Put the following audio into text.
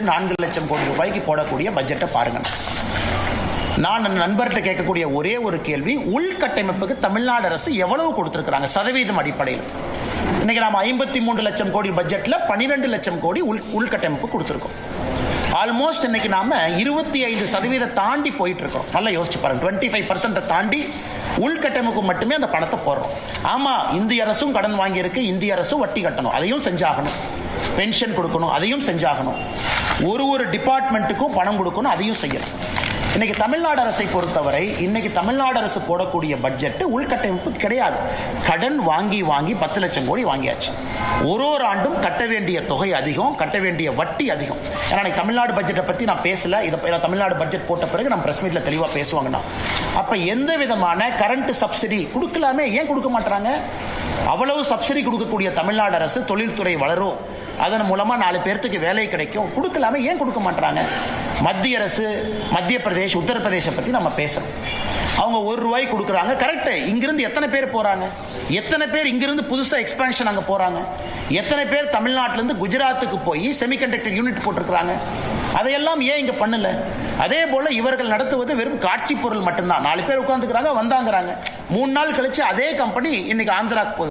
நான்கு லட்சம் கோடி ரூபாய்க்கு போடக்கூடிய பட்ஜெட்டை பாருங்க. நான் நண்பர்கிட்ட கேட்கக்கூடிய ஒரே ஒரு கேள்வி உள்கட்டமைப்புக்கு தமிழ்நாடு அரசு எவ்வளவு கொடுத்துருக்குறாங்க? சதவீதம் அடிப்படையில். இன்னைக்கு நாம ஐம்பத்தி மூன்று லட்சம் கோடி பட்ஜெட்ல பன்னிரெண்டு லட்சம் கோடி உள் உள்கட்டமைப்பு கொடுத்திருக்கோம். ஆல்மோஸ்ட் இன்னைக்கு நாம இருபத்தி ஐந்து சதவீதம் தாண்டி போயிட்டு இருக்கோம் நல்லா யோசிச்சு பாருங்க. டுவெண்ட்டி ஃபைவ் தாண்டி உள்கட்டமைப்பு மட்டுமே அந்த பணத்தை போடுறோம். ஆமா இந்திய அரசும் கடன் வாங்கியிருக்கு இந்திய அரசும் வட்டி கட்டணும். அதையும் செஞ்சாகணும். பென்ஷன் கொடுக்கணும் அதையும் செஞ்சாகணும். ஒரு ஒரு டிபார்ட்மெண்ட்டுக்கும் பணம் கொடுக்கணும் அதையும் செய்யணும். இன்னைக்கு தமிழ்நாடு அரசை பொறுத்தவரை இன்னைக்கு தமிழ்நாடு அரசு போடக்கூடிய பட்ஜெட் உள்கட்டமைப்பு கிடையாது. கடன் வாங்கி வாங்கி பத்து லட்சம் கோடி வாங்கியாச்சு. ஒரு ஒரு ஆண்டும் கட்ட வேண்டிய தொகை அதிகம் கட்ட வேண்டிய வட்டி அதிகம். ஏன்னா இன்னைக்கு தமிழ்நாடு பட்ஜெட்டை பற்றி நான் பேசல. இதை தமிழ்நாடு பட்ஜெட் போட்ட பிறகு நம்ம பிரஸ் மீட்டில் தெளிவாக பேசுவாங்கண்ணா அப்போ எந்த விதமான கரண்ட் சப்சிடி கொடுக்கலாமே? ஏன் கொடுக்க மாட்டாங்க அவ்வளவு சப்சிடி கொடுக்கக்கூடிய தமிழ்நாடு அரசு தொழில்துறை வளரும். அதன் மூலமாக நாலு பேர்த்துக்கு வேலை கிடைக்கும். கொடுக்கலாமே ஏன் கொடுக்க மாட்டாங்க மத்திய அரசு மத்திய பிரதேஷ் உத்தரப்பிரதேச பற்றி நம்ம பேசுகிறோம் அவங்க ஒரு ரூபாய் கொடுக்குறாங்க. கரெக்டு இங்கிருந்து எத்தனை பேர் போகிறாங்க எத்தனை பேர் இங்கிருந்து புதுசாக எக்ஸ்பேன்ஷன் அங்கே போகிறாங்க எத்தனை பேர் தமிழ்நாட்டிலேருந்து குஜராத்துக்கு போய் செமிகண்டக்டர் யூனிட் போட்டிருக்கிறாங்க? அதையெல்லாம் ஏன் இங்கே பண்ணல? அதே போல் இவர்கள் நடத்துவது வெறும் காட்சி பொருள் மட்டும்தான். நாலு பேர் உட்காந்துக்கிறாங்க வந்தாங்கிறாங்க. மூணு நாள் கழித்து அதே கம்பெனி இன்னைக்கு ஆந்திராக்கு போகுது.